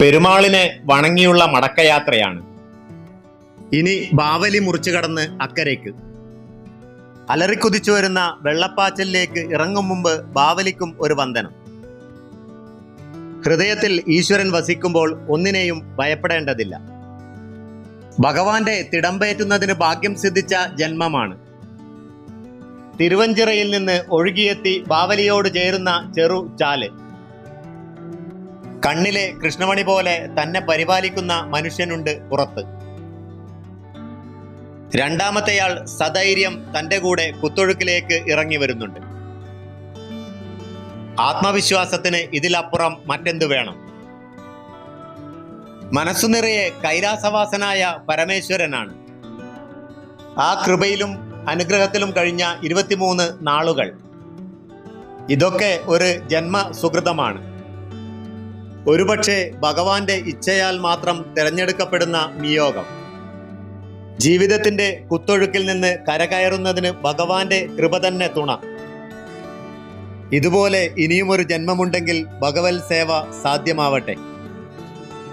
പെരുമാളിനെ വണങ്ങിയുള്ള മടക്കയാത്രയാണ്. ഇനി ബാവലി മുറിച്ചു കടന്ന് അക്കരയ്ക്ക്. അലറിക്കുതിച്ചു വരുന്ന വെള്ളപ്പാച്ചലിലേക്ക് ഇറങ്ങും മുമ്പ് ബാവലിക്കും ഒരു വന്ദനം. ഹൃദയത്തിൽ ഈശ്വരൻ വസിക്കുമ്പോൾ ഒന്നിനെയും ഭയപ്പെടേണ്ടതില്ല. ഭഗവാന്റെ തിടമ്പേറ്റുന്നതിന് ഭാഗ്യം സിദ്ധിച്ച ജന്മമാണ്. തിരുവഞ്ചിറയിൽ നിന്ന് ഒഴുകിയെത്തി ബാവലിയോട് ചേരുന്ന ചെറു ചാൽ. കണ്ണിലെ കൃഷ്ണമണി പോലെ തന്നെ പരിപാലിക്കുന്ന മനുഷ്യനുണ്ട് പുറത്ത്. രണ്ടാമത്തെയാൾ സധൈര്യം തന്റെ കൂടെ കുത്തൊഴുക്കിലേക്ക് ഇറങ്ങി വരുന്നുണ്ട്. ആത്മവിശ്വാസത്തിന് ഇതിലപ്പുറം മറ്റെന്തു വേണം? മനസ്സു നിറയെ കൈലാസവാസനായ പരമേശ്വരനാണ്. ആ കൃപയിലും അനുഗ്രഹത്തിലും കഴിഞ്ഞ ഇരുപത്തിമൂന്ന് നാളുകൾ. ഇതൊക്കെ ഒരു ജന്മ സുഹൃതമാണ്. ഒരുപക്ഷെ ഭഗവാന്റെ ഇച്ഛയാൽ മാത്രം തിരഞ്ഞെടുക്കപ്പെടുന്ന നിയോഗം. ജീവിതത്തിന്റെ കുത്തൊഴുക്കിൽ നിന്ന് കരകയറുന്നതിന് ഭഗവാന്റെ കൃപ തന്നെ തുണ. ഇതുപോലെ ഇനിയുമൊരു ജന്മമുണ്ടെങ്കിൽ ഭഗവത് സേവ സാധ്യമാവട്ടെ.